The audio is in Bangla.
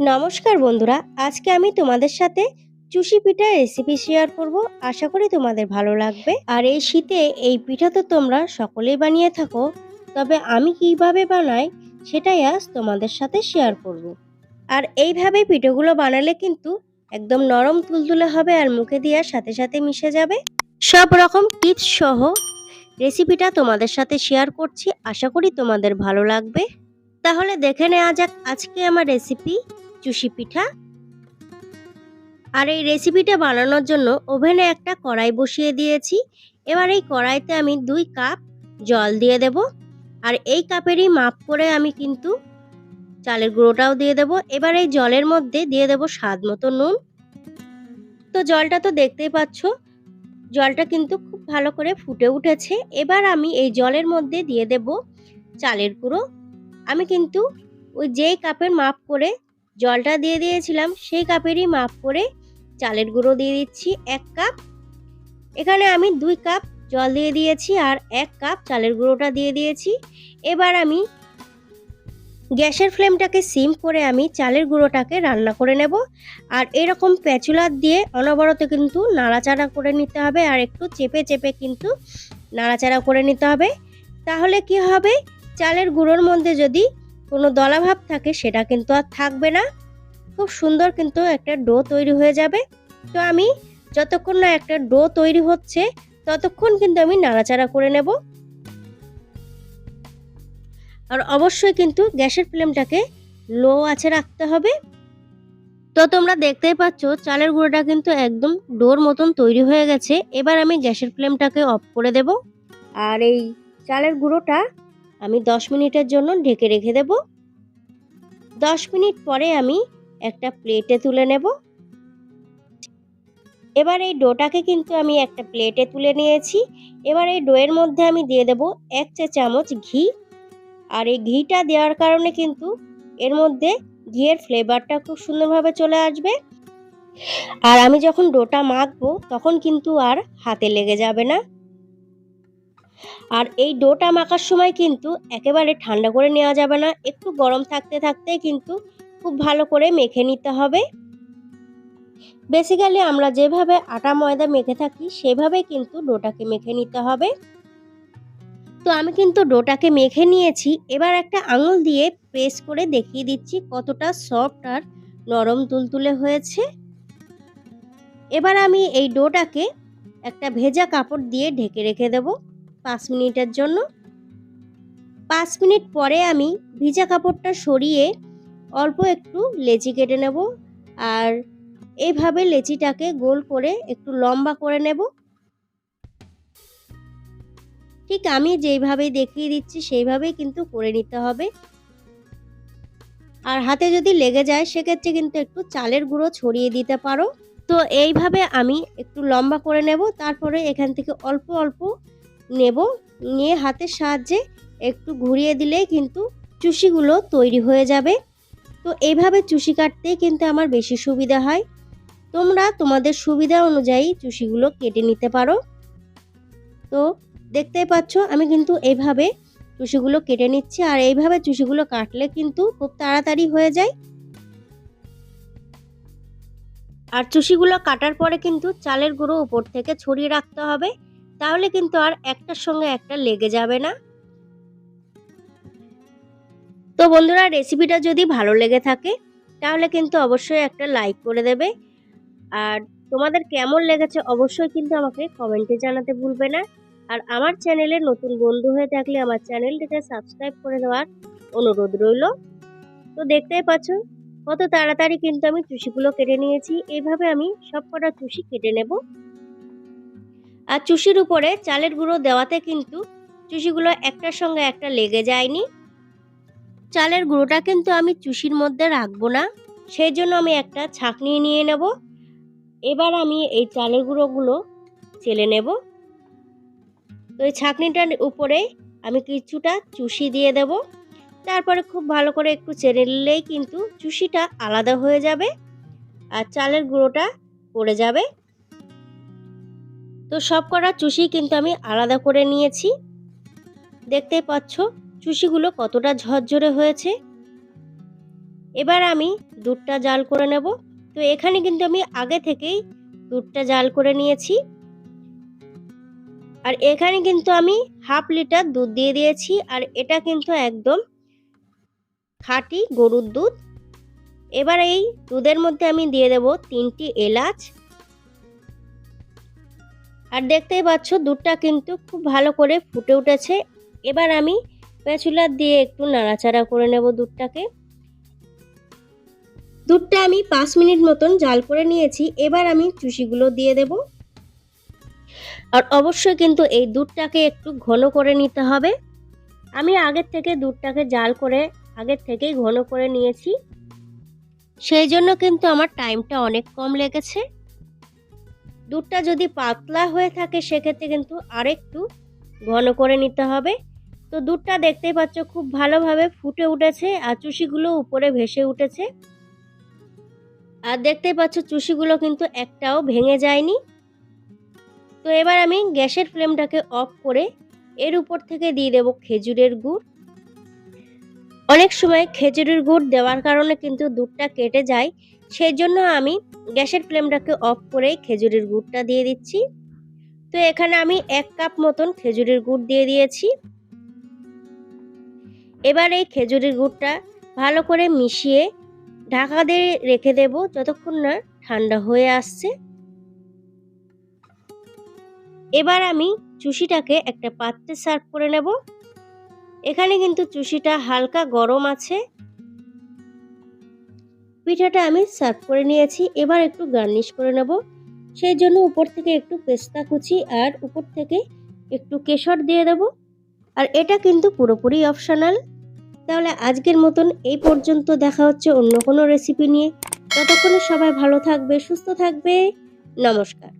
নমস্কার বন্ধুরা, আজকে আমি তোমাদের সাথে চুষি পিঠার রেসিপি শেয়ার করব। আশা করি তোমাদের ভালো লাগবে। আর এই শীতে এই পিঠা তো তোমরা সকলেই বানিয়ে থাকো, তবে আমি কীভাবে বানাই সেটাই আজ তোমাদের সাথে শেয়ার করব। আর এইভাবে পিঠেগুলো বানালে কিন্তু একদম নরম তুলতুলে হবে আর মুখে দেওয়ার সাথে সাথে মিশে যাবে। সব রকম টিপস সহ রেসিপিটা তোমাদের সাথে শেয়ার করছি। আশা করি তোমাদের ভালো লাগবে। তাহলে দেখে নেওয়া যাক আজকে আমার রেসিপি চুষি পিঠা। আর এই রেসিপিটা বানানোর জন্য ওভেনে একটা কড়াই বসিয়ে দিয়েছি। এবার এই কড়াইতে আমি দুই কাপ জল দিয়ে দেব। আর এই কাপেরই মাপ করে আমি কিন্তু চালের গুঁড়োটাও দিয়ে দেব। এবার এই জলের মধ্যে দিয়ে দেব স্বাদ মতো নুন। তো জলটা তো দেখতেই পাচ্ছ, জলটা কিন্তু খুব ভালো করে ফুটে উঠেছে। এবার আমি এই জলের মধ্যে দিয়ে দেব চালের গুঁড়ো। আমি কিন্তু ওই যেই কাপের মাপ করে জলটা দিয়ে দিয়েছিলাম, সেই কাপেরই মাপ করে চালের গুঁড়ো দিয়ে দিচ্ছি এক কাপ। এখানে আমি দুই কাপ জল দিয়ে দিয়েছি আর এক কাপ চালের গুঁড়োটা দিয়ে দিয়েছি। এবার আমি গ্যাসের ফ্লেমটাকে সিম করে আমি চালের গুঁড়োটাকে রান্না করে নেব। আর এরকম প্যাচুলার দিয়ে অনবরত কিন্তু নাড়াচাড়া করে নিতে হবে আর একটু চেপে চেপে কিন্তু নাড়াচাড়া করে নিতে হবে। তাহলে কি হবে? চালের গুঁড়োর মধ্যে যদি কোনো দলাভাব থাকে, সেটা কিন্তু আর থাকবে না। খুব সুন্দর কিন্তু একটা ডো তৈরি হয়ে যাবে। তো আমি যতক্ষণ না একটা ডো তৈরি হচ্ছে, ততক্ষণ কিন্তু আমি নাড়াচাড়া করে নেব। আর অবশ্যই কিন্তু গ্যাসের ফ্লেমটাকে লো আছে রাখতে হবে। তো তোমরা দেখতেই পাচ্ছ, চালের গুঁড়োটা কিন্তু একদম ডোর মতন তৈরি হয়ে গেছে। এবার আমি গ্যাসের ফ্লেমটাকে অফ করে দেব। আর এই চালের গুঁড়োটা আমি দশ মিনিটের জন্য ঢেকে রেখে দেব। দশ মিনিট পরে আমি একটা প্লেটে তুলে নেব। এবার এই ডোটাকে কিন্তু আমি একটা প্লেটে তুলে নিয়েছি। এবার এই ডোয়ের মধ্যে আমি দিয়ে দেব এক চা চামচ ঘি। আর এই ঘিটা দেওয়ার কারণে কিন্তু এর মধ্যে ঘিয়ের ফ্লেভারটা খুব সুন্দরভাবে চলে আসবে। আর আমি যখন ডোটা মাখবো তখন কিন্তু আর হাতে লেগে যাবে না। আর এই ডোটা মাখার সময় কিন্তু একেবারে ঠান্ডা করে নেওয়া যাবে না। একটু গরম থাকতে থাকতে কিন্তু খুব ভালো করে মেখে নিতে হবে। বেসিক্যালি আমরা যেভাবে আটা, ময়দা মেখে থাকি, সেভাবে কিন্তু ডোটাকে মেখে নিতে হবে। তো আমি কিন্তু ডোটাকে মেখে নিয়েছি। এবার একটা আঙুল দিয়ে প্রেস করে দেখিয়ে দিচ্ছি কতটা সফট আর নরম তুলতুলে হয়েছে। এবার আমি এই ডোটাকে একটা ভেজা কাপড় দিয়ে ঢেকে রেখে দেব। পাঁচ মিনিটের জন্য। পাঁচ মিনিট পরে আমি ভিজা কাপড়টা সরিয়ে অল্প একটু লেচি কেটে নেব আর এইভাবে লেচিটাকে গোল করে একটু লম্বা করে নেব। ঠিক আমি যেইভাবে দেখিয়ে দিচ্ছি সেইভাবেই কিন্তু করে নিতে হবে। আর হাতে যদি লেগে যায় সেক্ষেত্রে কিন্তু একটু চালের গুঁড়ো ছড়িয়ে দিতে পারো। তো এইভাবে আমি একটু লম্বা করে নেব, তারপরে এখান থেকে অল্প অল্প নেব। নিয়ে হাতের সাহায্যে একটু ঘুরিয়ে দিলেই কিন্তু চুষিগুলো তৈরি হয়ে যাবে। তো এইভাবে চুষি কাটতেই কিন্তু আমার বেশি সুবিধা হয়। তোমরা তোমাদের সুবিধা অনুযায়ী চুষিগুলো কেটে নিতে পারো। তো দেখতেই পাচ্ছ, আমি কিন্তু এইভাবে চুষিগুলো কেটে নিচ্ছি। আর এইভাবে চুষিগুলো কাটলে কিন্তু খুব তাড়াতাড়ি হয়ে যায়। আর চুষিগুলো কাটার পরে কিন্তু চালের গুঁড়ো উপর থেকে ছড়িয়ে রাখতে হবে। তাহলে কিন্তু আর একটার সঙ্গে একটা লেগে যাবে না। তো বন্ধুরা রেসিপিটা যদি ভালো লেগে থাকে, তাহলে কিন্তু অবশ্যই একটা লাইক করে দেবে। আর তোমাদের কেমন লেগেছে অবশ্যই কিন্তু আমাকে কমেন্টে জানাতে ভুলবে না। আর আমার চ্যানেলে নতুন বন্ধু হয়ে থাকলে আমার চ্যানেলটিকে সাবস্ক্রাইব করে দেওয়ার অনুরোধ রইল। তো দেখতেই পাচ্ছ, কত তাড়াতাড়ি কিন্তু আমি চুষিগুলো কেটে নিয়েছি। এইভাবে আমি সব কটা চুষি কেটে নেব। আর চুষির উপরে চালের গুঁড়ো দেওয়াতে কিন্তু চুষিগুলো একটার সঙ্গে একটা লেগে যায়নি। চালের গুঁড়োটা কিন্তু আমি চুষির মধ্যে রাখব না, সেই জন্য আমি একটা ছাঁকনি নিয়ে নেব। এবার আমি এই চালের গুঁড়োগুলো চেলে নেব। তো এই ছাঁকনিটার উপরে আমি কিছুটা চুষি দিয়ে দেব। তারপরে খুব ভালো করে একটু চেড়ে নিলেই কিন্তু চুষিটা আলাদা হয়ে যাবে আর চালের গুঁড়োটা পড়ে যাবে। তো সব কটা চুষি কিন্তু আমি আলাদা করে নিয়েছি। দেখতেই পাচ্ছ চুষিগুলো কতটা ঝরঝরে হয়েছে। এবার আমি দুধটা জাল করে নেব। তো এখানে কিন্তু আমি আগে থেকেই দুধটা জাল করে নিয়েছি। আর এখানে কিন্তু আমি হাফ লিটার দুধ দিয়ে দিয়েছি। আর এটা কিন্তু একদম খাঁটি গরুর দুধ। এবার এই দুধের মধ্যে আমি দিয়ে দেব তিনটি এলাচ। আর দেখতেই পাচ্ছ দুধটা কিন্তু খুব ভালো করে ফুটে উঠেছে। এবার আমি পেঁচুলার দিয়ে একটু নাড়াচাড়া করে নেব দুধটাকে। দুধটা আমি পাঁচ মিনিট মতন জাল করে নিয়েছি, এবার আমি চুষিগুলো দিয়ে দেব। আর অবশ্যই কিন্তু এই দুধটাকে একটু ঘন করে নিতে হবে। আমি আগের থেকে দুধটাকে জাল করে আগের থেকেই ঘন করে নিয়েছি। সেই জন্য কিন্তু আমার টাইমটা অনেক কম লেগেছে। দুধটা যদি পাতলা হয়ে থাকে, সেক্ষেত্রে কিন্তু আরেকটু ঘন করে নিতে হবে। তো দুধটা দেখতেই পাচ্ছ খুব ভালোভাবে ফুটে উঠেছে আর চুষিগুলো উপরে ভেসে উঠেছে। আর দেখতেই পাচ্ছ চুষিগুলো কিন্তু একটাও ভেঙে যায়নি। তো এবার আমি গ্যাসের ফ্লেমটাকে অফ করে এর উপর থেকে দিয়ে দেব খেজুরের গুড়। অনেক সময় খেজুরের গুড় দেওয়ার কারণে কিন্তু দুধটা কেটে যায়। সেই জন্য আমি গ্যাসের ফ্লেমটাকে অফ করেই খেজুরের গুড়টা দিয়ে দিচ্ছি। তো এখানে আমি এক কাপ মতন খেজুরের গুড় দিয়ে দিয়েছি। এবার এই খেজুরের গুড়টা ভালো করে মিশিয়ে ঢাকা দিয়ে রেখে দেব যতক্ষণ না ঠান্ডা হয়ে আসছে। এবার আমি চুষিটাকে একটা পাত্রে সার্ভ করে নেব। এখানে কিন্তু চুষিটা হালকা গরম আছে। পিঠাটা আমি সার্ভ করে নিয়েছি, এবার একটু গার্নিশ করে নেব। সেই জন্য উপর থেকে একটু পেস্তা কুচি আর উপর থেকে একটু কেশর দিয়ে দেব। আর এটা কিন্তু পুরোপুরি অপশনাল। তাহলে আজকের মতন এই পর্যন্ত দেখা হচ্ছে অন্য কোনো রেসিপি নিয়ে। ততক্ষণে সবাই ভালো থাকবে, সুস্থ থাকবে। নমস্কার।